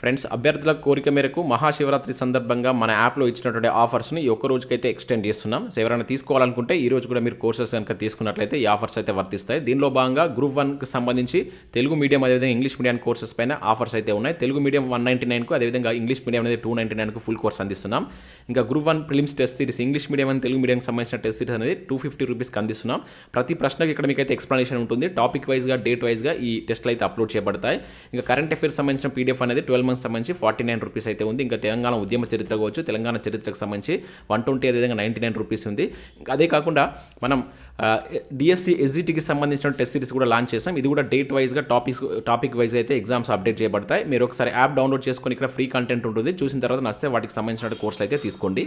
Friends అభ్యర్థుల కోరిక మేరకు మహాశివరాత్రి సందర్భంగా మన యాప్లో ఇచ్చినటువంటి ఆఫర్స్ని ఒక్క రోజుకైతే ఎక్స్టెండ్ చేస్తున్నాం. సో ఎవరైనా తీసుకోవాలనుకుంటే ఈ రోజు కూడా మీరు కోర్సెస్ కనుక తీసుకున్నట్లయితే ఈ ఆఫర్స్ అయితే వర్తిస్తాయి. దీనిలో భాగంగా గ్రూప్ వన్కి సంబంధించి తెలుగు మీడియం అదేవిధంగా ఇంగ్లీష్ మీడియం కోర్సెస్ పైన ఆఫర్స్ అయితే ఉన్నాయి. తెలుగు మీడియం వన్ నైంటీ నైన్కు అదేవిధంగా ఇంగ్లీష్ మీడియం అనేది టూ నైంటీ నైన్కు ఫుల్ కోర్స్ అందిస్తున్నాం. ఇంకా group one prelims test series English medium and Telugu మీడియంకి సంబంధించిన టెస్ట్ సిరీస్ అనేది టూ ఫిఫ్టీ రూపీస్కి అందిస్తున్నాం. ప్రతి ప్రశ్నకి ఇక్కడ మీకు అయితే ఎక్స్ప్లెనేషన్ ఉంటుంది. టాపిక్ వైజ్గా డేట్ వైజ్గా ఈ టెస్ట్లు అయితే అప్లోడ్ చేయబడతాయి. ఇంకా కరెంట్ అఫేర్స్ సంబంధించిన పీడిఎఫ్ అనేది ట్వెల్వ్ మంత్స్ సంబంధించి ఫార్టీ నైన్ రూపీస్ అయితే ఉంది. ఇంకా తెలంగాణ ఉద్యమ చరిత్ర కావచ్చు తెలంగాణ చరిత్రకు సంబంధించి వన్ ట్వంటీ అదేవిధంగా నైంటీ నైన్ రూపీస్ ఉంది. ఇంకా అదే కాకుండా మనం డిఎస్సి ఎస్జిటికి సంబంధించిన టెస్ట్ సిరీస్ కూడా లాంచ్ చేసాం. ఇది కూడా డేట్ వైజ్గా టాపిక్స్ టాపిక్ వైజ్ అయితే ఎగ్జామ్స్ అప్డేట్ చేయబడతాయి. మీరు ఒకసారి యాప్ డౌన్లోడ్ చేసుకొని ఇక్కడ ఫ్రీ కంటెంట్ ఉంటుంది. చూసిన తర్వాత నచ్చితే వాటికి సంబంధించిన కోర్సులు అయితే తీసుకోండి.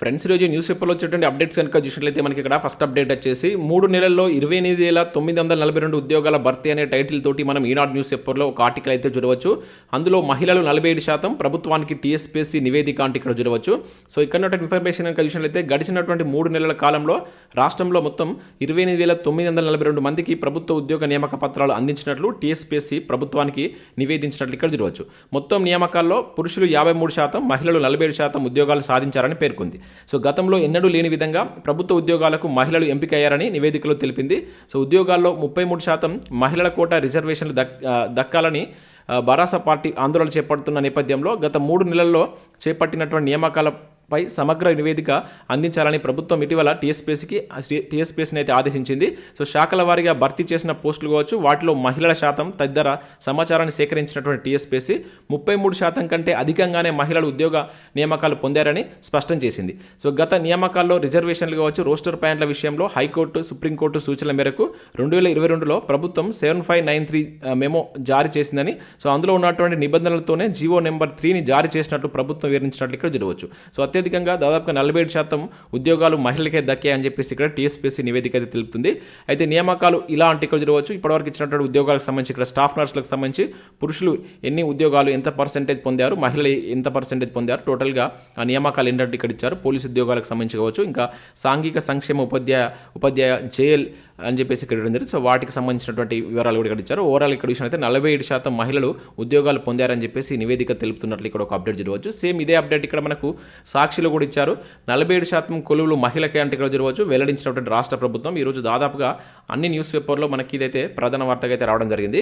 ఫ్రెండ్స్ ఈరోజు న్యూస్ పేపర్లో వచ్చేటువంటి అప్డేట్స్ కనుక చూసినట్లయితే మనకి ఇక్కడ ఫస్ట్ అప్డేట్ వచ్చేసి మూడు నెలల్లో ఇరవై ఎనిమిది వేల తొమ్మిది వందల నలభై రెండు ఉద్యోగాల భర్తీ అనే టైటిల్ తోటి మనం ఈనాడు న్యూస్ పేపర్లో ఒక ఆర్టికల్ అయితే చూడవచ్చు. అందులో మహిళలు నలభై ఏడు శాతం ప్రభుత్వానికి టీఎస్పీఎస్సీ నివేదిక అంటే ఇక్కడ చూడవచ్చు. సో ఇక్కడ ఉన్నటువంటి ఇన్ఫర్మేషన్ కనుక చూసినట్లయితే గడిచినటువంటి మూడు నెలల కాలంలో రాష్ట్రంలో మొత్తం ఇరవై ఎనిమిది వేల తొమ్మిది వందల నలభై రెండు మందికి ప్రభుత్వ ఉద్యోగ నియామక పత్రాలు అందించినట్లు టీఎస్పీఎస్సీ ప్రభుత్వానికి నివేదించినట్లు ఇక్కడ చూడవచ్చు. మొత్తం నియామకాల్లో పురుషులు యాభై మూడు శాతం మహిళలు నలభై ఏడు శాతం ఉద్యోగాలు సాధించారని పేర్కొంది. సో గతంలో ఎన్నడూ లేని విధంగా ప్రభుత్వ ఉద్యోగాలకు మహిళలు ఎంపికయ్యారని నివేదికలో తెలిపింది. సో ఉద్యోగాల్లో ముప్పై మూడు శాతం మహిళల కోట రిజర్వేషన్లు దక్ దక్కాలని బరాస పార్టీ ఆందోళన చేపడుతున్న నేపథ్యంలో గత మూడు నెలల్లో చేపట్టినటువంటి నియామకాల పై సమగ్ర నివేదిక అందించాలని ప్రభుత్వం ఇటీవల టీఎస్పీసీకి టీఎస్పీసీని అయితే ఆదేశించింది. సో శాఖల వారీగా భర్తీ చేసిన పోస్టులు కావచ్చు వాటిలో మహిళల శాతం తదితర సమాచారాన్ని సేకరించినటువంటి టీఎస్పీసీ ముప్పై మూడు శాతం కంటే అధికంగానే మహిళలు ఉద్యోగ నియామకాలు పొందారని స్పష్టం చేసింది. సో గత నియామకాల్లో రిజర్వేషన్లు కావచ్చు రోస్టర్ ప్యాంట్ల విషయంలో హైకోర్టు సుప్రీంకోర్టు సూచనల మేరకు రెండు వేల ఇరవై రెండులో ప్రభుత్వం seven five nine three memo జారీ చేసిందని సో అందులో ఉన్నటువంటి నిబంధనలతోనే జీవో నెంబర్ త్రీని జారీ చేసినట్లు ప్రభుత్వం వివరించినట్లు ఇక్కడ చూడవచ్చు సో అత్యధికంగా దాదాపుగా నలభై ఏడు శాతం ఉద్యోగాలు మహిళలకే దక్కాయని చెప్పేసి ఇక్కడ టీఎస్పీఎస్సీ నివేదిక అయితే తెలుపుతుంది. అయితే నియామకాలు ఇలా అంటే ఇక్కడ చూడవచ్చు. ఇప్పటివరకు ఇచ్చినటువంటి ఉద్యోగాలకు సంబంధించి ఇక్కడ స్టాఫ్ నర్సులకు సంబంధించి పురుషులు ఎన్ని ఉద్యోగాలు ఎంత పర్సెంటేజ్ పొందారు మహిళలు ఎంత పర్సెంటేజ్ పొందారు టోటల్గా ఆ నియామకాలు ఏంటంటే ఇక్కడ ఇచ్చారు పోలీసు ఉద్యోగాలకు సంబంధించి కావచ్చు. ఇంకా సాంఘిక సంక్షేమ ఉపాధ్యాయ ఉపాధ్యాయ జైల్ అని చెప్పేసి ఇక్కడ ఇవ్వడం జరిగింది. సో వాటికి సంబంధించినటువంటి వివరాలు కూడా ఇక్కడ ఇచ్చారు. ఓవరాల్ ఇక్కడ చూసినట్లయితే నలభై ఏడు శాతం మహిళలు ఉద్యోగాలు పొందారని చెప్పేసి నివేదిక తెలుపుతున్నట్లు ఇక్కడ ఒక అప్డేట్ చూడవచ్చు సేమ్ ఇదే అప్డేట్ ఇక్కడ మనకు సాక్షిలో కూడా ఇచ్చారు. నలభై ఏడు శాతం కొలువులు మహిళకే అంటే ఇక్కడ చూడవచ్చు వెల్లడించినటువంటి రాష్ట్ర ప్రభుత్వం ఈరోజు దాదాపుగా అన్ని న్యూస్ పేపర్లో మనకి ఇదైతే ప్రధాన వార్తగా అయితే రావడం జరిగింది.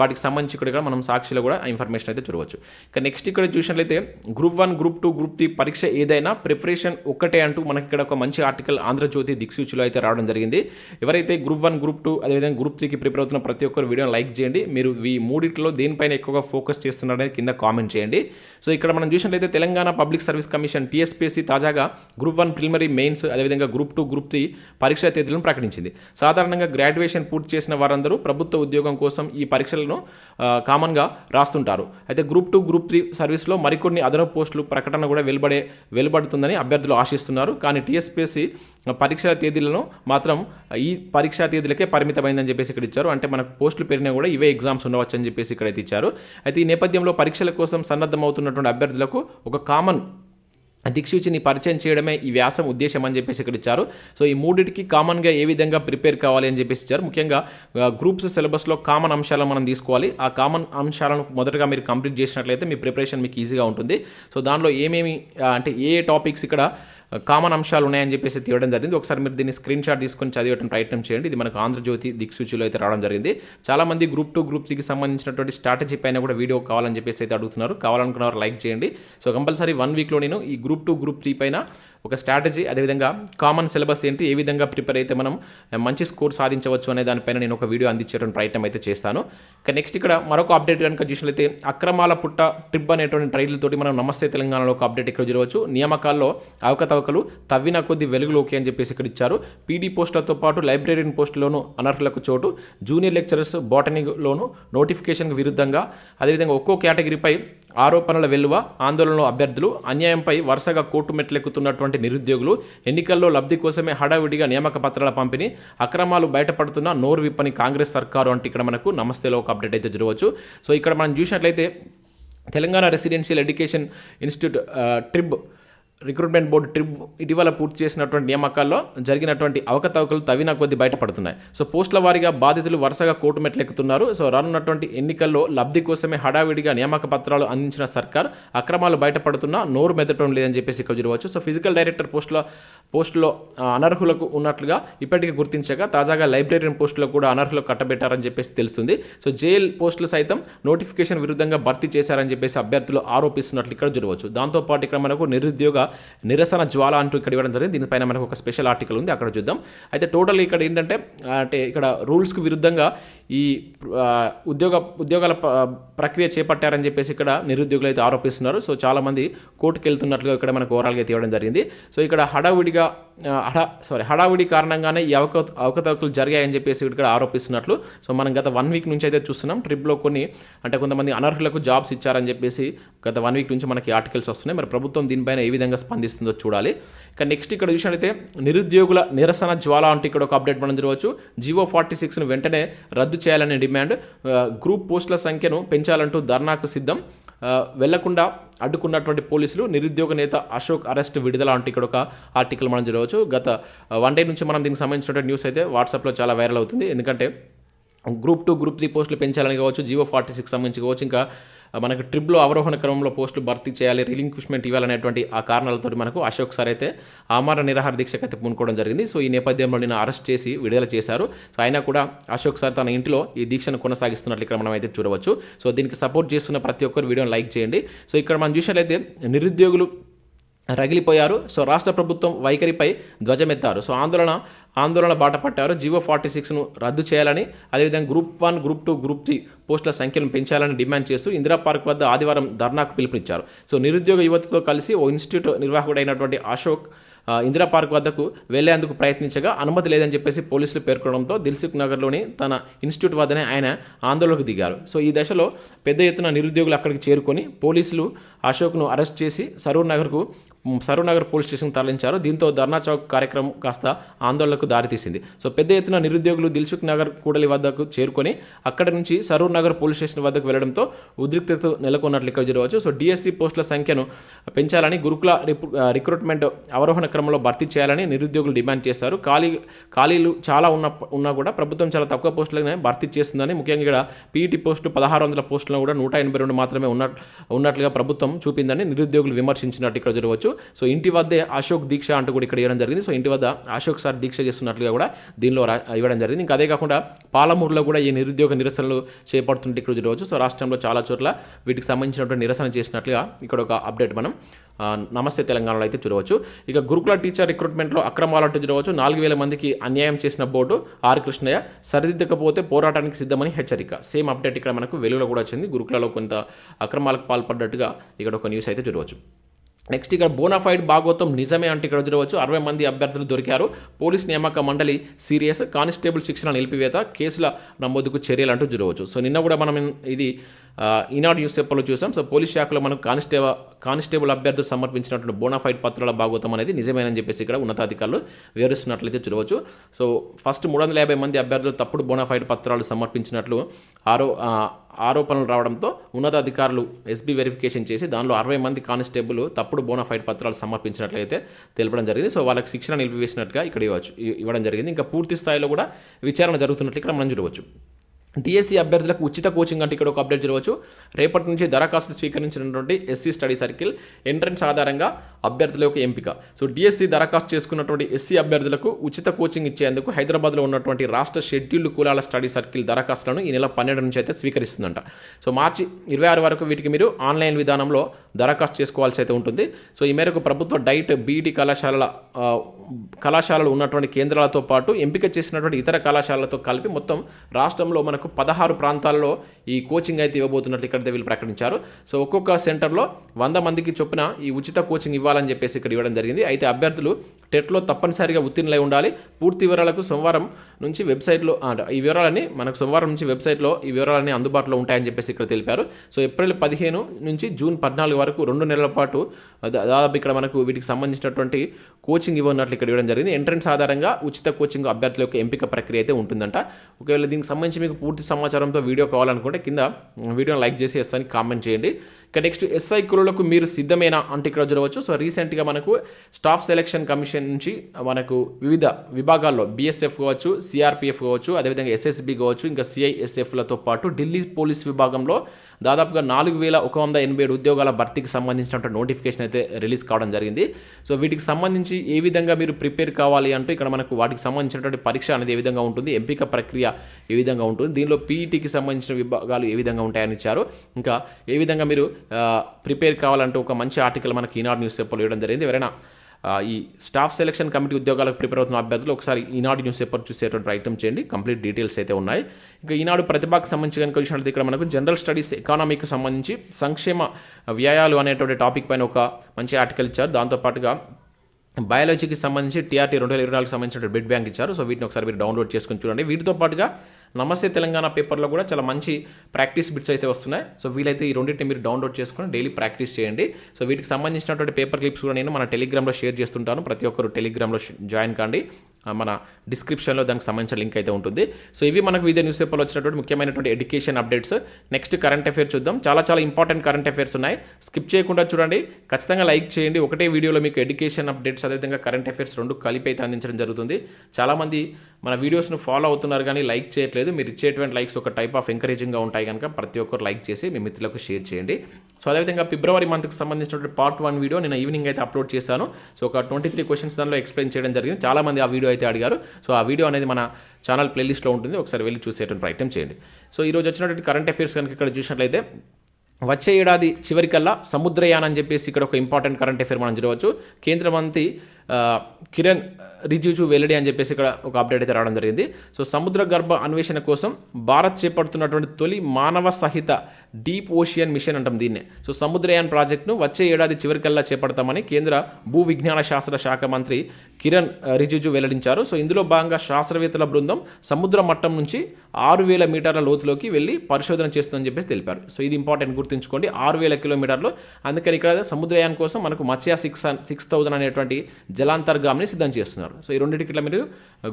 వాటికి సంబంధించి ఇక్కడ మనం సాక్షిలో కూడా ఇన్ఫర్మేషన్ అయితే చూడవచ్చు. ఇక నెక్స్ట్ ఇక్కడ చూసినట్లయితే group one group two group three పరీక్ష ఏదైనా ప్రిపరేషన్ ఒక్కటే అంటూ మనకి ఇక్కడ ఒక మంచి ఆర్టికల్ ఆంధ్రజ్యోతి దిక్సూచిలో అయితే రావడం జరిగింది. ఎవరైతే గ్రూప్ వన్ గ్రూప్ టూ అదేవిధంగా గ్రూప్ త్రీకి ప్రిపేర్ అవుతున్న ప్రతి ఒక్కరు వీడియోని లైక్ చేయండి. మీరు ఈ మూడిట్లో దేనిపైన ఎక్కువగా ఫోకస్ చేస్తున్నారనేది కింద కామెంట్ చేయండి. సో ఇక్కడ మనం చూసినట్లయితే Telangana public service commission TSPSC తాజాగా గ్రూప్ వన్ ప్రిలిమరీ మెయిన్స్ అదేవిధంగా గ్రూప్ టూ గ్రూప్ త్రీ పరీక్షా తేదీలను ప్రకటించింది. సాధారణంగా గ్రాడ్యుయేషన్ పూర్తి చేసిన వారందరూ ప్రభుత్వ ఉద్యోగం కోసం ఈ పరీక్షలను కామన్గా రాస్తుంటారు. అయితే గ్రూప్ టూ గ్రూప్ త్రీ సర్వీస్లో మరికొన్ని అదనపు పోస్టులు ప్రకటన కూడా వెలుబడే వెలుబడుతుందని అభ్యర్థులు ఆశిస్తున్నారు. కానీ టీఎస్పీఎస్సీ పరీక్షల తేదీలను మాత్రం ఈ పరీక్షా తేదీలకే పరిమితమైందని చెప్పేసి ఇక్కడ ఇచ్చారు. అంటే మనకు పోస్టులు పెరిగినా కూడా ఇవే ఎగ్జామ్స్ ఉండవచ్చు అని చెప్పేసి ఇక్కడైతే ఇచ్చారు. అయితే ఈ నేపథ్యంలో పరీక్షల కోసం చేస్తున్నటువంటి అభ్యర్థులకు ఒక కామన్ దిక్సూచిని పరిచయం చేయడమే ఈ వ్యాసం ఉద్దేశం అని చెప్పేసి ఇక్కడ ఇచ్చారు. సో ఈ మూడింటికి కామన్గా ఏ విధంగా ప్రిపేర్ కావాలి అని చెప్పేసి ఇచ్చారు. ముఖ్యంగా గ్రూప్స్ సిలబస్లో కామన్ అంశాలను మనం తీసుకోవాలి. ఆ కామన్ అంశాలను మొదటగా మీరు కంప్లీట్ చేసినట్లయితే మీ ప్రిపరేషన్ మీకు ఈజీగా ఉంటుంది. సో దానిలో ఏమేమి అంటే ఏ టాపిక్స్ ఇక్కడ కామన్ అంశాలు ఉన్నాయని చెప్పేసి తీయడం జరిగింది. ఒకసారి మీరు దీన్ని స్క్రీన్ షాట్ తీసుకొని చదివడం ప్రయత్నం చేయండి. ఇది మనకు ఆంధ్రజ్యోతి దిక్సూచిలో అయితే రావడం జరిగింది. చాలామంది గ్రూప్ టూ గ్రూప్ త్రీకి సంబంధించినటువంటి స్ట్రాటజీ పైన కూడా వీడియో కావాలని చెప్పేసి అయితే అడుగుతున్నారు. కావాలనుకున్న వారు లైక్ చేయండి. సో కంపల్సరీ వన్ వీక్లో నేను ఈ గ్రూప్ టూ గ్రూప్ త్రీ పైన ఒక స్ట్రాటజీ అదేవిధంగా కామన్ సిలబస్ ఏంటి ఏ విధంగా ప్రిపేర్ అయితే మనం మంచి స్కోర్ సాధించవచ్చు అనే దానిపైన నేను ఒక వీడియో అందించేటువంటి ప్రయత్నం అయితే చేస్తాను. ఇక నెక్స్ట్ ఇక్కడ మరొక అప్డేట్ కనుక చూసినట్లయితే అక్రమాల పుట్ట ట్రిప్ అనేటువంటి ట్రైలతోటి మనం నమస్తే తెలంగాణలో ఒక అప్డేట్ ఇక్కడ చూడవచ్చు నియామకాల్లో అవకతవకలు తవ్విన కొద్ది వెలుగులోకి అని చెప్పేసి ఇక్కడ ఇచ్చారు. పీడీ పోస్టులతో పాటు లైబ్రరీన్ పోస్టులోను అనర్హులకు చోటు. జూనియర్ లెక్చరర్స్ బాటనీలోను నోటిఫికేషన్కి విరుద్ధంగా అదేవిధంగా ఒక్కో కేటగిరీపై ఆరోపణల వెల్లువ ఆందోళనలో అభ్యర్థులు అన్యాయంపై వరుసగా కోర్టు మెట్లెక్కుతున్నటువంటి నిరుద్యోగులు ఎన్నికల్లో లబ్ధి కోసమే హడావిడిగా నియామక పత్రాల పంపిణీ అక్రమాలు బయటపడుతున్న నోరు విప్పని కాంగ్రెస్ సర్కారు అంటే ఇక్కడ మనకు నమస్తేలో ఒక అప్డేట్ అయితే జరగవచ్చు. సో ఇక్కడ మనం చూసినట్లయితే తెలంగాణ రెసిడెన్షియల్ ఎడ్యుకేషన్ ఇన్స్టిట్యూట్ ట్రిబ్ రిక్రూట్మెంట్ బోర్డు ట్రిప్ ఇటీవల పూర్తి చేసినటువంటి నియామకాల్లో జరిగినటువంటి అవకతవకలు తవ్విన కొద్ది బయటపడుతున్నాయి. సో పోస్టుల వారీగా బాధితులు వరుసగా కోర్టు మెట్లెక్కుతున్నారు. సో రానున్నటువంటి ఎన్నికల్లో లబ్ధి కోసమే హడావిడిగా నియామక పత్రాలు అందించిన సర్కార్ అక్రమాలు బయటపడుతున్నా నోరు మెదపడం లేదని చెప్పేసి ఇక్కడ చూడవచ్చు. సో ఫిజికల్ డైరెక్టర్ పోస్టుల పోస్టులో అనర్హులకు ఉన్నట్లుగా ఇప్పటికీ గుర్తించగా తాజాగా లైబ్రరీన్ పోస్టులో కూడా అనర్హులు కట్టబెట్టారని చెప్పేసి తెలుస్తుంది. సో జైల్ పోస్టులు సైతం నోటిఫికేషన్ విరుద్ధంగా భర్తీ చేశారని చెప్పేసి అభ్యర్థులు ఆరోపిస్తున్నట్లు ఇక్కడ చూడవచ్చు. దాంతోపాటు ఇక్కడ మనకు నిరుద్యోగ నిరసన జ్వాల అంటూ ఇక్కడ ఇవ్వడం జరిగింది. దీనిపైన మనకు ఒక స్పెషల్ ఆర్టికల్ ఉంది. అక్కడ చూద్దాం. అయితే టోటల్ ఇక్కడ ఏంటంటే అంటే ఇక్కడ రూల్స్కి విరుద్ధంగా ఈ ఉద్యోగ ఉద్యోగాల ప్రక్రియ చేపట్టారని చెప్పేసి ఇక్కడ నిరుద్యోగులు అయితే ఆరోపిస్తున్నారు. సో చాలామంది కోర్టుకు వెళ్తున్నట్లుగా ఇక్కడ మనకు ఓవరాల్గా తీయడం జరిగింది. సో ఇక్కడ హడావుడిగా హడా సారీ హడావుడి కారణంగానే ఈ అవక అవకతవకలు జరిగాయని చెప్పేసి ఇక్కడ ఆరోపిస్తున్నట్లు. సో మనం గత వన్ వీక్ నుంచి అయితే చూస్తున్నాం. ట్రిప్లో కొన్ని అంటే కొంతమంది అనర్హులకు జాబ్స్ ఇచ్చారని చెప్పేసి గత వన్ వీక్ నుంచి మనకి ఆర్టికల్స్ వస్తున్నాయి. మరి ప్రభుత్వం దీనిపైన ఏ విధంగా స్పందిస్తుందో చూడాలి. ఇక నెక్స్ట్ ఇక్కడ చూసినట్లయితే నిరుద్యోగుల నిరసన జ్వాల అంటే ఇక్కడ ఒక అప్డేట్ మనం జరగవచ్చు జివో ఫార్టీ సిక్స్ను వెంటనే రద్దు చేయాలనే డిమాండ్ గ్రూప్ పోస్టుల సంఖ్యను పెంచాలంటూ ధర్నాకు సిద్ధం. వెళ్ళకుండా అడ్డుకున్నటువంటి పోలీసులు నిరుద్యోగ నేత అశోక్ అరెస్ట్ విడుదల అంటే ఇక్కడ ఒక ఆర్టికల్ మనం చూడవచ్చు గత వన్ డే నుంచి మనం దీనికి సంబంధించినటువంటి న్యూస్ అయితే వాట్సాప్లో చాలా వైరల్ అవుతుంది. ఎందుకంటే గ్రూప్ టూ గ్రూప్ త్రీ పోస్టులు పెంచాలని కావచ్చు జియో ఫార్టీ సిక్స్ సంబంధించి కావచ్చు. ఇంకా మనకు ట్రిప్లో అవరోహణ క్రమంలో పోస్టులు భర్తీ చేయాలి రిలింక్విష్మెంట్ ఇవ్వాలనేటువంటి ఆ కారణాలతో మనకు అశోక్ సార్ అయితే ఆమరణ నిరాహార దీక్షకు అయితే పూనుకోవడం జరిగింది. సో ఈ నేపథ్యంలో నేను అరెస్ట్ చేసి విడుదల చేశారు. సో అయినా కూడా అశోక్ సార్ తన ఇంటిలో ఈ దీక్షను కొనసాగిస్తున్నట్లు ఇక్కడ మనం అయితే చూడవచ్చు. సో దీనికి సపోర్ట్ చేస్తున్న ప్రతి ఒక్కరు వీడియోని లైక్ చేయండి. సో ఇక్కడ మనం చూసినట్లయితే నిరుద్యోగులు రగిలిపోయారు. సో రాష్ట్ర ప్రభుత్వం వైఖరిపై ధ్వజమెత్తారు. సో ఆందోళన ఆందోళన బాట పట్టారు. జీవో ఫార్టీ సిక్స్ను రద్దు చేయాలని అదేవిధంగా group one group two group three పోస్టుల సంఖ్యను పెంచాలని డిమాండ్ చేస్తూ ఇందిరా పార్క్ వద్ద ఆదివారం ధర్నాకు పిలుపునిచ్చారు. సో నిరుద్యోగ యువతతో కలిసి ఓ ఇన్స్టిట్యూట్ నిర్వాహకుడైనటువంటి అశోక్ ఇందిరా పార్క్ వద్దకు వెళ్ళేందుకు ప్రయత్నించగా అనుమతి లేదని చెప్పేసి పోలీసులు పేర్కొనడంతో దిల్సుఖ్ నగర్లోని తన ఇన్స్టిట్యూట్ వద్దనే ఆయన ఆందోళనకు దిగారు. సో ఈ దశలో పెద్ద ఎత్తున నిరుద్యోగులు అక్కడికి చేరుకొని పోలీసులు అశోక్ను అరెస్ట్ చేసి సరూర్ నగర్కు సరూనగర్ పోలీస్ స్టేషన్కి తరలించారు. దీంతో ధర్నా చౌక్ కార్యక్రమం కాస్త ఆందోళనకు దారితీసింది. సో పెద్ద ఎత్తున నిరుద్యోగులు దిల్సుఖ్ నగర్ కూడలి వద్దకు చేరుకొని అక్కడి నుంచి సరూర్ నగర్ పోలీస్ స్టేషన్ వద్దకు వెళ్ళడంతో ఉద్రిక్తత నెలకొన్నట్లు ఇక్కడ చూడవచ్చు. సో డిఎస్సి పోస్టుల సంఖ్యను పెంచాలని గురుకుల రిక్రూట్మెంట్ అవరోహణ క్రమంలో భర్తీ చేయాలని నిరుద్యోగులు డిమాండ్ చేశారు. ఖాళీ ఖాళీలు చాలా ఉన్న ఉన్నా కూడా ప్రభుత్వం చాలా తక్కువ పోస్టులనే భర్తీ చేస్తుందని ముఖ్యంగా ఇక్కడ పీఈటీ పోస్టు పదహారు వందల పోస్టులను కూడా నూట ఎనభై రెండు మాత్రమే ఉన్న ఉన్నట్లుగా ప్రభుత్వం చూపిందని నిరుద్యోగులు విమర్శించినట్టు ఇక్కడ చూడవచ్చు. సో ఇంటి వద్దే అశోక్ దీక్ష అంటూ కూడా ఇక్కడ ఇవ్వడం జరిగింది. సో ఇంటి వద్ద అశోక్ సార్ దీక్ష చేస్తున్నట్లుగా కూడా దీనిలో రా- ఇవ్వడం జరిగింది. ఇంకా అదే కాకుండా పాలమూరులో కూడా ఈ నిరుద్యోగ నిరసనలు చేపడుతుంటే ఇక్కడ చూడవచ్చు. సో రాష్ట్రంలో చాలా చోట్ల వీటికి సంబంధించినటువంటి నిరసన చేసినట్లుగా ఇక్కడ ఒక అప్డేట్ మనం నమస్తే తెలంగాణలో అయితే చూడవచ్చు. ఇక గురుకుల టీచర్ రిక్రూట్మెంట్లో అక్రమాలు అంటూ చూడవచ్చు. నాలుగు వేల మందికి అన్యాయం చేసిన బోర్డు ఆర్ కృష్ణయ్య సరిదిద్దకపోతే పోరాటానికి సిద్ధమని హెచ్చరిక. సేమ్ అప్డేట్ ఇక్కడ మనకు వెలుగులో కూడా వచ్చింది. గురుకులలో కొంత అక్రమాలకు పాల్పడ్డట్టుగా ఇక్కడ ఒక న్యూస్ అయితే చూడవచ్చు. నెక్స్ట్ ఇక్కడ బోనాఫైడ్ భాగోతం నిజమే అంటే ఇక్కడ చూడవచ్చు. అరవై మంది అభ్యర్థులు దొరికారు. పోలీస్ నియామక మండలి సీరియస్ కానిస్టేబుల్ శిక్షణ నిలిపివేత కేసుల నమోదుకు చర్యలు అంటూ చూడవచ్చు. సో నిన్న కూడా మనం ఇది ఈనాడు న్యూస్ పేపర్లో చూసాం. సో పోలీస్ శాఖలో మనకు కానిస్టేబుల్ కానిస్టేబుల్ అభ్యర్థులు సమర్పించినటువంటి బోనాఫైడ్ పత్రాల భాగోతం అనేది నిజమేనని చెప్పేసి ఇక్కడ ఉన్నతాధికారులు వివరిస్తున్నట్లయితే చూడవచ్చు. సో ఫస్ట్ మూడు వందల యాభై మంది అభ్యర్థులు తప్పుడు బోనాఫైడ్ పత్రాలు సమర్పించినట్లు ఆరో ఆరోపణలు రావడంతో ఉన్నతాధికారులు ఎస్బీ వెరిఫికేషన్ చేసి దానిలో అరవై మంది కానిస్టేబుల్ తప్పుడు బోనాఫైడ్ పత్రాలు సమర్పించినట్లయితే తెలపడం జరిగింది. సో వాళ్ళకి శిక్షణ నిలిపివేసినట్టుగా ఇక్కడ ఇవ్వచ్చు ఇవ్వడం జరిగింది. ఇంకా పూర్తి స్థాయిలో కూడా విచారణ జరుగుతున్నట్లు ఇక్కడ మనం చూడవచ్చు. డిఎస్సి అభ్యర్థులకు ఉచిత కోచింగ్ అంటే ఇక్కడ ఒక అప్డేట్ జరగవచ్చు. రేపటి నుంచి దరఖాస్తు స్వీకరించినటువంటి ఎస్సీ స్టడీ సర్కిల్ ఎంట్రన్స్ ఆధారంగా అభ్యర్థుల యొక్క ఎంపిక. సో డిఎస్సి దరఖాస్తు చేసుకున్నటువంటి ఎస్సీ అభ్యర్థులకు ఉచిత కోచింగ్ ఇచ్చేందుకు హైదరాబాద్లో ఉన్నటువంటి రాష్ట్ర షెడ్యూల్డ్ కులాల స్టడీ సర్కిల్ దరఖాస్తులను ఈ నెల పన్నెండు నుంచి అయితే స్వీకరిస్తుందంట. సో మార్చి ఇరవై ఆరు వరకు వీటికి మీరు ఆన్లైన్ విధానంలో దరఖాస్తు చేసుకోవాల్సి అయితే ఉంటుంది. సో ఈ మేరకు ప్రభుత్వ డైట్ బీఈడి కళాశాలల కళాశాలలు ఉన్నటువంటి కేంద్రాలతో పాటు ఎంపిక చేసినటువంటి ఇతర కళాశాలలతో కలిపి మొత్తం రాష్ట్రంలో మనకు పదహారు ప్రాంతాల్లో ఈ కోచింగ్ అయితే ఇవ్వబోతున్నట్లు ఇక్కడ వీళ్ళు ప్రకటించారు. సో ఒక్కొక్క సెంటర్లో వంద మందికి చొప్పున ఈ ఉచిత కోచింగ్ ఇవ్వాలని చెప్పేసి ఇక్కడ ఇవ్వడం జరిగింది. అయితే అభ్యర్థులు టెట్లో తప్పనిసరిగా ఉత్తీర్ణులై ఉండాలి. పూర్తి వివరాలకు సోమవారం నుంచి వెబ్సైట్లో ఈ వివరాలని మనకు సోమవారం నుంచి వెబ్సైట్లో ఈ వివరాలన్నీ అందుబాటులో ఉంటాయని చెప్పేసి ఇక్కడ తెలిపారు. సో ఏప్రిల్ పదిహేను నుంచి జూన్ పద్నాలుగు వరకు రెండు నెలల పాటు దాదాపు ఇక్కడ మనకు వీటికి సంబంధించినటువంటి కోచింగ్ ఇవ్వనట్లు ఇక్కడ ఇవ్వడం జరిగింది. ఎంట్రన్స్ ఆధారంగా ఉచిత కోచింగ్ అభ్యర్థుల యొక్క ఎంపిక ప్రక్రియ అయితే ఉంటుందంట. ఒకవేళ దీనికి సంబంధించి మీకు పూర్తి సమాచారంతో వీడియో కావాలనుకుంటే కింద వీడియోని లైక్ చేసి ఎస్ అని కామెంట్ చేయండి. ఇక నెక్స్ట్ ఎస్ఐ కులలకు మీరు సిద్ధమేనా అంటే ఇక్కడ చూడవచ్చు. సో రీసెంట్గా మనకు స్టాఫ్ సెలక్షన్ కమిషన్ నుంచి మనకు వివిధ విభాగాల్లో బీఎస్ఎఫ్ కావచ్చు సిఆర్పిఎఫ్ కావచ్చు అదేవిధంగా ఎస్ఎస్బి కావచ్చు ఇంకా సిఐఎస్ఎఫ్లతో పాటు ఢిల్లీ పోలీస్ విభాగంలో దాదాపుగా నాలుగు వేల ఒక వంద ఎనభై ఏడు ఉద్యోగాల భర్తీకి సంబంధించినటువంటి నోటిఫికేషన్ అయితే రిలీజ్ కావడం జరిగింది. సో వీటికి సంబంధించి ఏ విధంగా మీరు ప్రిపేర్ కావాలి అంటే ఇక్కడ మనకు వాటికి సంబంధించినటువంటి పరీక్ష అనేది ఏ విధంగా ఉంటుంది ఎంపిక ప్రక్రియ ఏ విధంగా ఉంటుంది దీనిలో పీఈటీకి సంబంధించిన విభాగాలు ఏ విధంగా ఉంటాయని ఇచ్చారు. ఇంకా ఏ విధంగా మీరు ప్రిపేర్ కావాలంటే ఒక మంచి ఆర్టికల్ మనకి ఈనాడు న్యూస్ పేపర్లో ఇవ్వడం జరిగింది. ఎవరైనా ఈ స్టాఫ్ సెలక్షన్ కమిటీ ఉద్యోగాలకు ప్రిపేర్ అవుతున్న అభ్యర్థులు ఒకసారి ఈనాడు న్యూస్ పేపర్ చూసేటువంటి ఐటమ్ చేయండి. కంప్లీట్ డీటెయిల్స్ అయితే ఉన్నాయి. ఇంకా ఈనాడు ప్రతిభకు సంబంధించి కనుక చూసినట్లయితే ఇక్కడ మనకు జనరల్ స్టడీస్ ఎకానమీకి సంబంధించి సంక్షేమ వ్యయాలు అనేటువంటి టాపిక్ పైన ఒక మంచి ఆర్టికల్ ఇచ్చారు. దాంతోపాటుగా బయాలజీకి సంబంధించి టీఆర్టీ రెండు వేల ఇరవై నాలుగు సంబంధించిన బిడ్ బ్యాంక్ ఇచ్చారు. సో వీటిని ఒకసారి మీరు డౌన్లోడ్ చేసుకొని చూడండి. వీటితో పాటుగా నమస్తే తెలంగాణ పేపర్లో కూడా చాలా మంచి ప్రాక్టీస్ బిట్స్ అయితే వస్తున్నాయి. సో వీలైతే ఈ రెండింటిని మీరు డౌన్లోడ్ చేసుకొని డైలీ ప్రాక్టీస్ చేయండి. సో వీటికి సంబంధించినటువంటి పేపర్ క్లిప్స్ కూడా నేను మన టెలిగ్రామ్లో షేర్ చేస్తుంటాను. ప్రతి ఒక్కరు టెలిగ్రామ్లో జాయిన్ కాండి. మన డిస్క్రిప్షన్లో దానికి సంబంధించిన లింక్ అయితే ఉంటుంది. సో ఇవి మనకు వివిధ న్యూస్ పేపర్లో వచ్చినటువంటి ముఖ్యమైనటువంటి education updates next current affairs చూద్దాం. చాలా చాలా ఇంపార్టెంట్ కరెంట్ అఫేర్స్ ఉన్నాయి. స్కిప్ చేయకుండా చూడండి. ఖచ్చితంగా లైక్ చేయండి. ఒకటే వీడియోలో మీకు ఎడ్యుకేషన్ అప్డేట్స్ అదేవిధంగా కరెంట్ అఫేర్స్ రెండు కలిపి అయితే అందించడం జరుగుతుంది. చాలామంది మన వీడియోస్ను ఫాలో అవుతున్నారు కానీ లైక్ చేయట్లేదు. మీరు ఇచ్చేటువంటి లైక్స్ ఒక టైప్ ఆఫ్ ఎంకరేజింగ్గా ఉంటాయి కనుక ప్రతి ఒక్కరు లైక్ చేసి మీ మిత్రులకు షేర్ చేయండి. సో అదేవిధంగా ఫిబ్రవరి మంత్కి సంబంధించినటువంటి పార్ట్ వన్ వీడియో నేను ఈవినింగ్ అయితే అప్లోడ్ చేశాను. సో ఒక ట్వంటీ త్రీ క్వశ్చన్స్ దానిలో ఎక్స్ప్లెయిన్ చేయడం జరిగింది. చాలామంది ఆ వీడియో అయితే అడిగారు. సో ఆ వీడియో అనేది మన ఛానల్ ప్లేలిస్ట్లో ఉంటుంది. ఒకసారి వెళ్ళి చూసేటువంటి ప్రయత్నం చేయండి. సో ఈరోజు వచ్చినటువంటి కరెంట్ అఫేర్స్ కనుక ఇక్కడ చూసినట్లయితే వచ్చే ఏడాది చివరికల్లా సముద్రయాన్ అని చెప్పేసి ఇక్కడ ఒక ఇంపార్టెంట్ కరెంట్ అఫేర్ మనం చూడవచ్చు. కేంద్ర మంత్రి ఆ, కిరణ్ రిజిజు వెల్లడి అని చెప్పేసి ఇక్కడ ఒక అప్డేట్ అయితే రావడం జరిగింది. సో సముద్ర గర్భ అన్వేషణ కోసం భారత్ చేపడుతున్నటువంటి తొలి మానవ సహిత డీప్ ఓషియన్ మిషన్ అంటాం దీన్నే. సో సముద్రయాన్ ప్రాజెక్టును వచ్చే ఏడాది చివరికల్లా చేపడతామని కేంద్ర భూ విజ్ఞాన శాస్త్ర శాఖ మంత్రి కిరణ్ రిజిజు వెల్లడించారు. సో ఇందులో భాగంగా శాస్త్రవేత్తల బృందం సముద్ర మట్టం నుంచి ఆరు వేల మీటర్ల లోతులోకి వెళ్ళి పరిశోధన చేస్తుందని చెప్పేసి తెలిపారు. సో ఇది ఇంపార్టెంట్ గుర్తుంచుకోండి. ఆరు వేల కిలోమీటర్లు. అందుకని ఇక్కడ సముద్రయాన్ కోసం మనకు మత్స్య సిక్స్ సిక్స్ థౌజండ్ అనేటువంటి జలాంతర్గామిని సిద్ధం చేస్తున్నారు. సో ఈ రెండింటికి ఇట్లా మీరు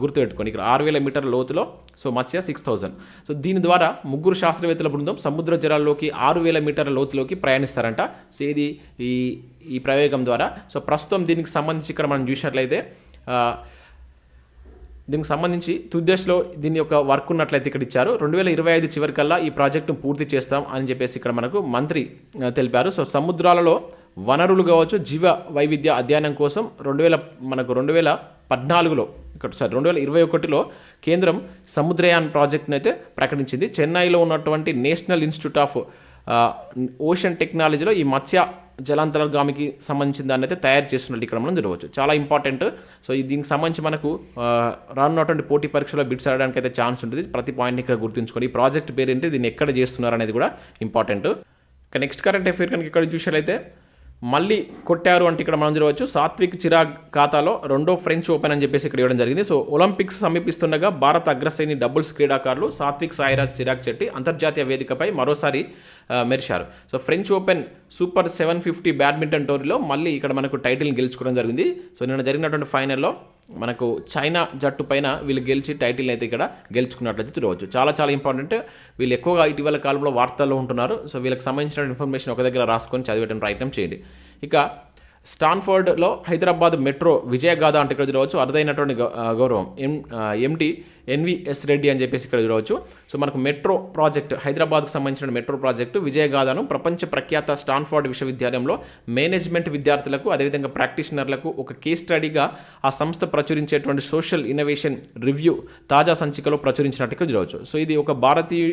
గుర్తుపెట్టుకోండి. ఇక్కడ ఆరు వేల మీటర్ల లోతులో సో మత్స్య సిక్స్ థౌజండ్ సో దీని ద్వారా ముగ్గురు శాస్త్రవేత్తల బృందం సముద్ర జలాల్లోకి ఆరు వేల మీటర్ల లోతులోకి ప్రయాణిస్తారంట. సో ఇది ఈ ఈ ప్రయోగం ద్వారా. సో ప్రస్తుతం దీనికి సంబంధించి ఇక్కడ మనం చూసినట్లయితే దీనికి సంబంధించి తుద్దేశ్లో దీని యొక్క వర్క్ ఉన్నట్లయితే ఇక్కడ ఇచ్చారు. రెండు వేల ఇరవై ఐదు చివరికల్లా ఈ ప్రాజెక్టును పూర్తి చేస్తాం అని చెప్పేసి ఇక్కడ మనకు మంత్రి తెలిపారు. సో సముద్రాలలో వనరులు కావచ్చు జీవ వైవిధ్య అధ్యయనం కోసం రెండు వేల మనకు రెండు వేల పద్నాలుగులో ఇక్కడ సారీ రెండు వేల ఇరవై ఒకటిలో కేంద్రం సముద్రయాన్ ప్రాజెక్ట్ను అయితే ప్రకటించింది. చెన్నైలో ఉన్నటువంటి నేషనల్ ఇన్స్టిట్యూట్ ఆఫ్ ఓషన్ టెక్నాలజీలో ఈ మత్స్య జలాంతర్గామికి సంబంధించిన దాన్ని అయితే తయారు చేస్తున్నట్టు ఇక్కడ మనం చూడవచ్చు చాలా ఇంపార్టెంట్. సో దీనికి సంబంధించి మనకు రానున్నటువంటి పోటీ పరీక్షలో బిడ్స్ ఆడడానికి అయితే ఛాన్స్ ఉంటుంది. ప్రతి పాయింట్ని ఇక్కడ గుర్తుంచుకొని ఈ ప్రాజెక్ట్ పేరు ఏంటి దీన్ని ఎక్కడ చేస్తున్నారు అనేది కూడా ఇంపార్టెంట్. ఇక నెక్స్ట్ కరెంట్ అఫేర్ కనుక ఇక్కడ చూసినట్లయితే మళ్ళీ కొట్టారు అంటే ఇక్కడ మనం చూడవచ్చు. సాత్విక్ చిరాగ్ ఖాతాలో రెండో ఫ్రెంచ్ ఓపెన్ అని చెప్పేసి ఇక్కడ ఇవ్వడం జరిగింది. సో ఒలింపిక్స్ సమీపిస్తుండగా భారత అగ్రశ్రేణి డబుల్స్ క్రీడాకారులు సాత్విక్ సాయిరాజ్ చిరాగ్ శెట్టి అంతర్జాతీయ వేదికపై మరోసారి మెరిశారు. So French Open super seven fifty badminton టోర్నీలో మళ్ళీ ఇక్కడ మనకు టైటిల్ గెలుచుకోవడం జరిగింది. సో నిన్న జరిగినటువంటి ఫైనల్లో మనకు చైనా జట్టు పైన వీళ్ళు గెలిచి టైటిల్ అయితే ఇక్కడ గెలుచుకున్నట్లయితే చూడవచ్చు. చాలా చాలా ఇంపార్టెంట్ వీళ్ళు ఎక్కువగా ఇటీవల కాలంలో వార్తల్లో ఉంటున్నారు. సో వీళ్ళకి సంబంధించిన ఇన్ఫర్మేషన్ ఒక దగ్గర రాసుకొని చదివేయడం ప్రయత్నం చేయండి. ఇక స్టాన్ఫోర్డ్లో హైదరాబాద్ మెట్రో విజయగాథ అంటే ఇక్కడ చూడవచ్చు. అరుదైనటువంటి గౌరవం. ఎం ఎంటీ ఎన్విఎస్ రెడ్డి అని చెప్పేసి ఇక్కడ చూడవచ్చు. సో మనకు మెట్రో ప్రాజెక్ట్ హైదరాబాద్కు సంబంధించిన మెట్రో ప్రాజెక్టు విజయగాథను ప్రపంచ ప్రఖ్యాత స్టాన్ఫోర్డ్ విశ్వవిద్యాలయంలో మేనేజ్మెంట్ విద్యార్థులకు అదేవిధంగా ప్రాక్టీషనర్లకు ఒక కేస్ స్టడీగా ఆ సంస్థ ప్రచురించేటువంటి సోషల్ ఇన్నోవేషన్ రివ్యూ తాజా సంచికలో ప్రచురించినట్టు ఇక్కడ చూడవచ్చు. సో ఇది ఒక భారతీయ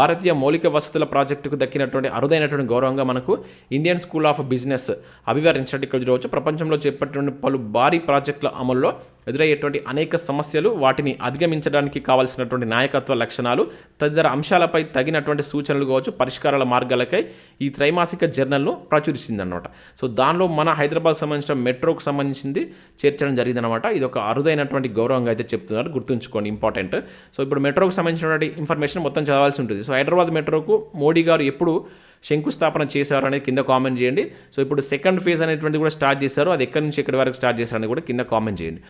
భారతీయ మౌలిక వసతుల ప్రాజెక్టుకు దక్కినటువంటి అరుదైనటువంటి గౌరవంగా మనకు ఇండియన్ స్కూల్ ఆఫ్ బిజినెస్ అభివర్ణించినట్టు ఇక్కడ చూడవచ్చు. ప్రపంచంలో చేపట్టిన పలు భారీ ప్రాజెక్టుల అమల్లో ఎదురయ్యేటువంటి అనేక సమస్యలు వాటిని అధిగమించడానికి కావాల్సినటువంటి నాయకత్వ లక్షణాలు తదితర అంశాలపై తగినటువంటి సూచనలు కావచ్చు పరిష్కారాల మార్గాలకై ఈ త్రైమాసిక జర్నల్ను ప్రచురిసిందనమాట సో దానిలో మన హైదరాబాద్ సంబంధించిన మెట్రోకు సంబంధించింది చేర్చడం జరిగిందనమాట ఇది ఒక అరుదైనటువంటి గౌరవంగా అయితే చెప్తున్నారు గుర్తుంచుకోండి ఇంపార్టెంట్. సో ఇప్పుడు మెట్రోకు సంబంధించినటువంటి ఇన్ఫర్మేషన్ మొత్తం చదవాల్సి ఉంటుంది. సో హైదరాబాద్ మెట్రోకు మోడీ గారు ఎప్పుడు శంకుస్థాపన చేశారు అనేది కింద కామెంట్ చేయండి. సో ఇప్పుడు సెకండ్ ఫేజ్ అనేటువంటిది కూడా స్టార్ట్ చేశారు. అది ఎక్కడి నుంచి ఎక్కడి వరకు స్టార్ట్ చేశారని కూడా కింద కామెంట్ చేయండి.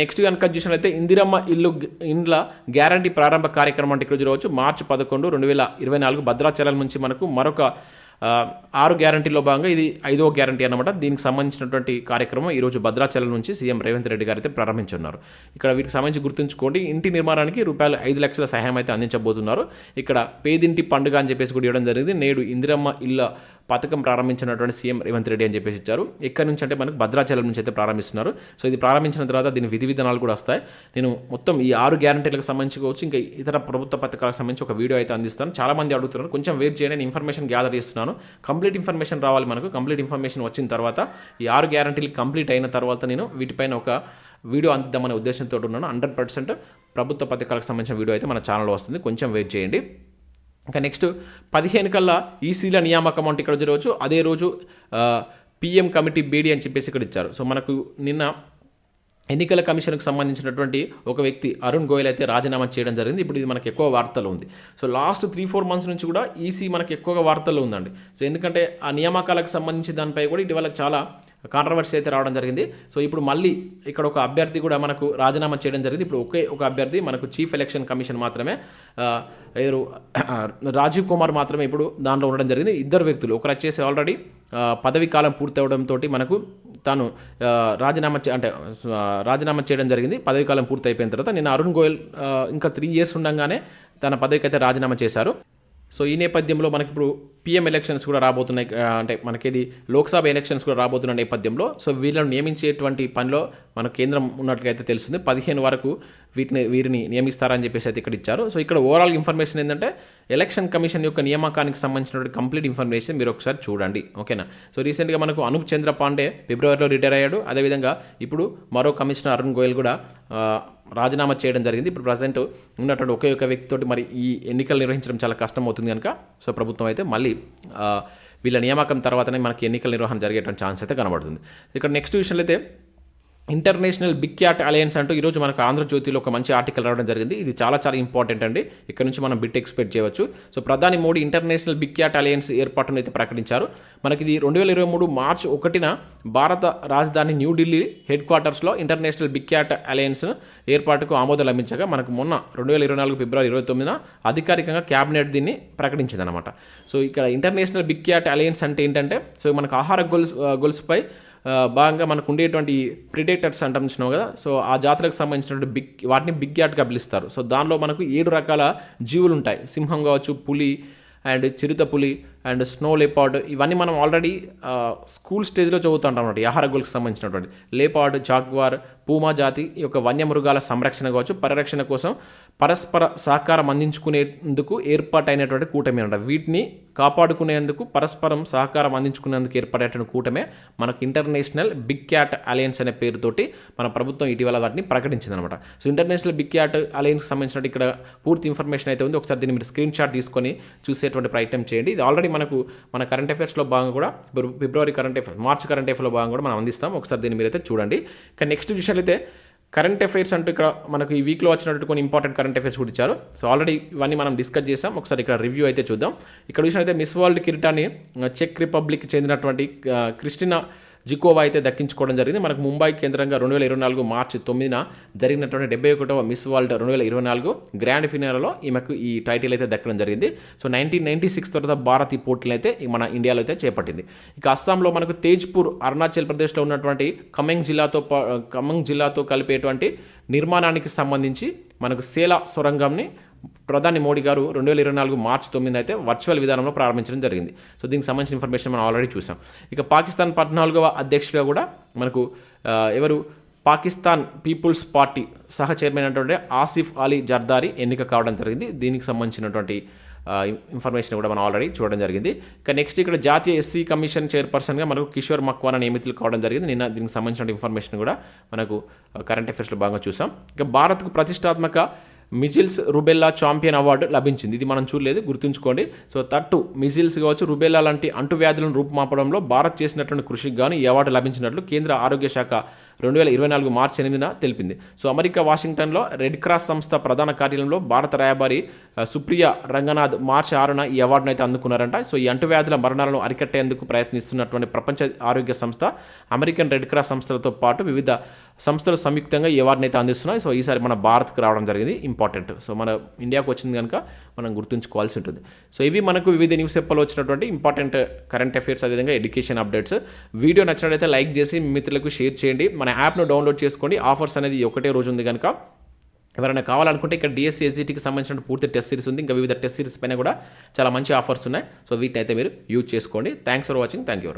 నెక్స్ట్ కనుక చూసినట్లయితే ఇందిరమ్మ ఇల్లు ఇండ్ల గ్యారంటీ ప్రారంభ కార్యక్రమం అంటే ఇక్కడ చూడవచ్చు. మార్చి పదకొండు రెండు వేల ఇరవై నాలుగు భద్రాచలం నుంచి మనకు మరొక ఆరు గ్యారంటీలో భాగంగా ఇది ఐదో గ్యారంటీ అనమాట దీనికి సంబంధించినటువంటి కార్యక్రమం ఈరోజు భద్రాచలం నుంచి సీఎం రేవంత్ రెడ్డి గారు అయితే ప్రారంభించున్నారు ఇక్కడ వీటికి సంబంధించి గుర్తుంచుకోండి ఇంటి నిర్మాణానికి రూపాయలు ఐదు లక్షల సహాయం అయితే అందించబోతున్నారు. ఇక్కడ పేదింటి పండుగ అని చెప్పేసి కూడా ఇవ్వడం జరిగింది. నేడు ఇందిరమ్మ ఇళ్ళ పథకం ప్రారంభించినటువంటి సీఎం రేవంత్ రెడ్డి అని చెప్పేసి ఇచ్చారు. ఇక్కడ నుంచి అంటే మనకు భద్రాచలం నుంచి అయితే ప్రారంభిస్తున్నారు. సో ఇది ప్రారంభించిన తర్వాత దీని విధి విధానాలు కూడా వస్తాయి. నేను మొత్తం ఈ ఆరు గ్యారంటీలకు సంబంధించి కావచ్చు ఇంకా ఇతర ప్రభుత్వ పథకాలకు సంబంధించి ఒక వీడియో అయితే అందిస్తాను. చాలామంది అడుగుతున్నారు కొంచెం వెయిట్ చేయండి నేను ఇన్ఫర్మేషన్ గ్యాదర్ చేస్తున్నాను. కంప్లీట్ ఇన్ఫర్మేషన్ రావాలి మనకు. కంప్లీట్ ఇన్ఫర్మేషన్ వచ్చిన తర్వాత ఈ ఆరు గ్యారంటీలు కంప్లీట్ అయిన తర్వాత నేను వీటిపైన ఒక వీడియో అందిద్దామనే ఉద్దేశంతో ఉన్నాను. హండ్రెడ్ పర్సెంట్ ప్రభుత్వ పథకాలకు సంబంధించిన వీడియో అయితే మన ఛానల్లో వస్తుంది. కొంచెం వెయిట్ చేయండి. ఇంకా నెక్స్ట్ పదిహేను కల్లా ఈసీల నియామకం అంటే ఇక్కడ రోజు అదే రోజు పిఎం కమిటీ బీడీ అని చెప్పేసి ఇక్కడ ఇచ్చారు. సో మనకు నిన్న ఎన్నికల కమిషన్కు సంబంధించినటువంటి ఒక వ్యక్తి అరుణ్ గోయల్ అయితే రాజీనామా చేయడం జరిగింది. ఇప్పుడు ఇది మనకు ఎక్కువ వార్తలు ఉంది. So last three four months నుంచి కూడా ఈసీ మనకు ఎక్కువగా వార్తల్లో ఉందండి. సో ఎందుకంటే ఆ నియామకాలకు సంబంధించి దానిపై కూడా ఇటీవల చాలా కాంట్రవర్సీ అయితే రావడం జరిగింది. సో ఇప్పుడు మళ్ళీ ఇక్కడ ఒక అభ్యర్థి కూడా మనకు రాజీనామా చేయడం జరిగింది. ఇప్పుడు ఒకే ఒక అభ్యర్థి మనకు చీఫ్ ఎలక్షన్ కమిషన్ మాత్రమే రాజీవ్ కుమార్ మాత్రమే ఇప్పుడు దానిలో ఉండడం జరిగింది. ఇద్దరు వ్యక్తులు ఒకరు వచ్చేసి ఆల్రెడీ పదవి కాలం పూర్తవడంతో మనకు తాను రాజీనామా చే- అంటే రాజీనామా చేయడం జరిగింది. పదవి కాలం పూర్తి అయిపోయిన తర్వాత నిన్న అరుణ్ గోయల్ ఇంకా త్రీ ఇయర్స్ ఉండగానే తన పదవికి అయితే రాజీనామా చేశారు. సో ఈ నేపథ్యంలో మనకి ఇప్పుడు పిఎం ఎలక్షన్స్ కూడా రాబోతున్నాయి. అంటే మనకి ఇది లోక్సభ ఎలక్షన్స్ కూడా రాబోతున్న నేపథ్యంలో సో వీళ్ళను నియమించేటువంటి పనిలో మన కేంద్రం ఉన్నట్లయితే అయితే తెలుస్తుంది. పదిహేను వరకు వీటిని వీరిని నియమిస్తారని చెప్పేసి అయితే ఇక్కడ ఇచ్చారు. సో ఇక్కడ ఓవరాల్ ఇన్ఫర్మేషన్ ఏంటంటే ఎలక్షన్ కమిషన్ యొక్క నియామకానికి సంబంధించినటువంటి కంప్లీట్ ఇన్ఫర్మేషన్ మీరు ఒకసారి చూడండి. ఓకేనా? సో రీసెంట్గా మనకు అనూప్ చంద్ర పాండే ఫిబ్రవరిలో రిటైర్ అయ్యాడు. అదేవిధంగా ఇప్పుడు మరో కమిషనర్ అరుణ్ గోయల్ కూడా రాజీనామా చేయడం జరిగింది. ఇప్పుడు ప్రజెంట్ ఉన్నటువంటి ఒకే ఒక వ్యక్తితోటి మరి ఈ ఎన్నికలు నిర్వహించడం చాలా కష్టం అవుతుంది కనుక సో ప్రభుత్వం అయితే మళ్ళీ వీళ్ళ నియామకం తర్వాతనే మనకి ఎన్నికల నిర్వహణ జరిగేటువంటి ఛాన్స్ అయితే కనబడుతుంది. ఇక్కడ నెక్స్ట్ విషయంలో అయితే ఇంటర్నేషనల్ బిగ్ క్యాట్ అలయన్స్ అంటూ ఈరోజు మనకు ఆంధ్రజ్యోతిలో ఒక మంచి ఆర్టికల్ రావడం జరిగింది. ఇది చాలా చాలా ఇంపార్టెంట్ అండి. ఇక్కడ నుంచి మనం బిట్ ఎక్స్పెక్ట్ చేయవచ్చు. సో ప్రధాని Modi international big cat alliance ఏర్పాటును అయితే ప్రకటించారు. మనకి ఇది రెండు వేల ఇరవై మూడు మార్చ్ ఒకటిన భారత రాజధాని న్యూఢిల్లీ హెడ్ క్వార్టర్స్లో ఇంటర్నేషనల్ బిగ్ క్యాట్ అలయన్స్ ఏర్పాటుకు ఆమోదం లభించగా మనకు మొన్న రెండు వేల ఇరవై నాలుగు ఫిబ్రవరి ఇరవై తొమ్మిదిన అధికారికంగా క్యాబినెట్ దీన్ని ప్రకటించిందనమాట సో ఇక్కడ ఇంటర్నేషనల్ బిగ్ క్యాట్ అలయన్స్ అంటే ఏంటంటే సో మనకు ఆహార గొలుసు గొలుసుపై భాగంగా మనకు ఉండేటువంటి ప్రిడేటర్స్ అంటాం కదా? సో ఆ జాతులకు సంబంధించినటువంటి బిగ్ వాటిని బిగ్ యాట్గా పిలుస్తారు. సో దానిలో మనకు ఏడు రకాల జీవులు ఉంటాయి. సింహం కావచ్చు పులి అండ్ చిరుత పులి అండ్ స్నో లేపాడ్ ఇవన్నీ మనం ఆల్రెడీ స్కూల్ స్టేజ్లో చదువుతుంటాం అన్నమాట. ఈ ఆహార గోల్కి సంబంధించినటువంటి. లేపాడ్ జాగ్వార్ పూమా జాతి యొక్క వన్యమృగాల సంరక్షణ కావచ్చు పరిరక్షణ కోసం పరస్పర సహకారం అందించుకునేందుకు ఏర్పాటైనటువంటి కూటమి అనమాట వీటిని కాపాడుకునేందుకు పరస్పరం సహకారం అందించుకునేందుకు ఏర్పడేటువంటి కూటమే మనకు ఇంటర్నేషనల్ బిగ్ క్యాట్ అలయన్స్ అనే పేరుతోటి మన ప్రభుత్వం ఇటీవల వాటిని ప్రకటించింది అనమాట సో ఇంటర్నేషనల్ బిగ్ క్యాట్ అలయన్స్కి సంబంధించినట్టు ఇక్కడ పూర్తి ఇన్ఫర్మేషన్ అయితే ఉంది. ఒకసారి దీన్ని మీరు స్క్రీన్ షాట్ తీసుకొని చూసేటువంటి ప్రయత్నం చేయండి. ఇది ఆల్రెడీ మనకు మన కరెంట్ అఫైర్స్లో భాగంగా కూడా ఫిబ్రవరి కరెంట్ అఫైర్స్ మార్చ్ కరెంట్ అఫైర్లో భాగంగా కూడా మనం అందిస్తాం. ఒకసారి దీన్ని మీరైతే చూడండి. ఇక నెక్స్ట్ విషయాలు అయితే కరెంట్ అఫైర్స్ అంటూ ఇక్కడ మనకు ఈ వీక్లో వచ్చినటువంటి కొన్ని ఇంపార్టెంట్ కరెంట్ అఫైర్స్ కూడా ఇచ్చారు. సో ఆల్రెడీ ఇవన్నీ మనం డిస్కస్ చేసాం. ఒకసారి ఇక్కడ రివ్యూ అయితే చూద్దాం. ఇక్కడ విషయం అయితే మిస్ వరల్డ్ కిరీటాన్ని uh, చెక్ రిపబ్లిక్ చెందినటువంటి uh, క్రిస్టినా జికోవా అయితే దక్కించుకోవడం జరిగింది. మనకు ముంబై కేంద్రంగా రెండు వేల ఇరవై నాలుగు మార్చి తొమ్మిదిన జరిగినటువంటి డెబ్బై ఒకటవ మిస్ వరల్డ్ రెండు వేల ఇరవై నాలుగు గ్రాండ్ ఫినాలలో ఈమెకు ఈ టైటిల్ అయితే దక్కడం జరిగింది. సో నైన్టీన్ నైన్టీ సిక్స్ తర్వాత భారత్ ఈ పోటీలు అయితే మన ఇండియాలో అయితే చేపట్టింది. ఇక అస్సాంలో మనకు తేజ్పూర్ అరుణాచల్ ప్రదేశ్లో ఉన్నటువంటి ఖమ్మంగ్ జిల్లాతో పా- ఖమ్మంగ్ జిల్లాతో కలిపేటువంటి నిర్మాణానికి సంబంధించి మనకు సేల సొరంగంని ప్రధాని మోడీ గారు రెండు వేల ఇరవై నాలుగు మార్చి తొమ్మిది అయితే వర్చువల్ విధానంలో ప్రారంభించడం జరిగింది. సో దీనికి సంబంధించిన ఇన్ఫర్మేషన్ మనం ఆల్రెడీ చూసాం. ఇక పాకిస్తాన్ పద్నాలుగవ అధ్యక్షుడిగా కూడా మనకు ఎవరు? పాకిస్తాన్ పీపుల్స్ పార్టీ సహ చైర్మన్ అయినటువంటి ఆసిఫ్ అలీ జర్దారి ఎన్నిక కావడం జరిగింది. దీనికి సంబంధించినటువంటి ఇన్ఫర్మేషన్ కూడా మనం ఆల్రెడీ చూడడం జరిగింది. ఇక నెక్స్ట్ ఇక్కడ జాతీయ ఎస్సీ కమిషన్ చైర్పర్సన్గా మనకు కిషోర్ మక్వానా నియమితులు కావడం జరిగింది. నిన్న దీనికి సంబంధించిన ఇన్ఫర్మేషన్ కూడా మనకు కరెంట్ అఫైర్స్లో భాగంగా చూసాం. ఇక భారత్కు ప్రతిష్టాత్మక మిజిల్స్ రుబెల్లా ఛాంపియన్ అవార్డు లభించింది. ఇది మనం చూడలేదు గుర్తుంచుకోండి. సో తట్టు మిజిల్స్ కావచ్చు రుబెల్లా లాంటి అంటువ్యాధులను రూపుమాపడంలో భారత్ చేసినటువంటి కృషికి గాను ఈ అవార్డు లభించినట్లు కేంద్ర ఆరోగ్య శాఖ రెండు వేల ఇరవై నాలుగు మార్చి ఎనిమిదిన తెలిపింది. సో అమెరికా వాషింగ్టన్లో రెడ్ క్రాస్ సంస్థ ప్రధాన కార్యాలయంలో భారత రాయబారి సుప్రియ రంగనాథ్ మార్చి ఆరున ఈ అవార్డును అయితే అందుకున్నారంట. సో ఈ అంటువ్యాధుల మరణాలను అరికట్టేందుకు ప్రయత్నిస్తున్నటువంటి ప్రపంచ ఆరోగ్య సంస్థ అమెరికన్ రెడ్ క్రాస్ సంస్థలతో పాటు వివిధ సంస్థలు సంయుక్తంగా ఈ అవార్డును అయితే అందిస్తున్నాయి. సో ఈసారి మన భారత్కి రావడం జరిగింది. ఇంపార్టెంట్. సో మన ఇండియాకు వచ్చింది కనుక మనం గుర్తుంచుకోవాల్సి ఉంటుంది. సో ఇవి మనకు వివిధ న్యూస్ పేపర్లో వచ్చినటువంటి ఇంపార్టెంట్ కరెంట్ అఫైర్స్ అదేవిధంగా ఎడ్యుకేషన్ అప్డేట్స్. వీడియో నచ్చినట్లయితే లైక్ చేసి మిత్రులకు షేర్ చేయండి. మన యాప్ను డౌన్లోడ్ చేసుకోండి. ఆఫర్స్ అనేది ఒకటే రోజు ఉంది కనుక ఎవరైనా కావాలనుకుంటే ఇక్కడ డిఎస్సీ ఎస్జిటికి సంబంధించిన పూర్తి టెస్ట్ సిరీస్ ఉంది. ఇంకా వివిధ టెస్ట్ సిరీస్ పైన కూడా చాలా మంచి ఆఫర్స్ ఉన్నాయి. సో వీటిని అయితే మీరు యూజ్ చేసుకోండి. Thanks for watching thank you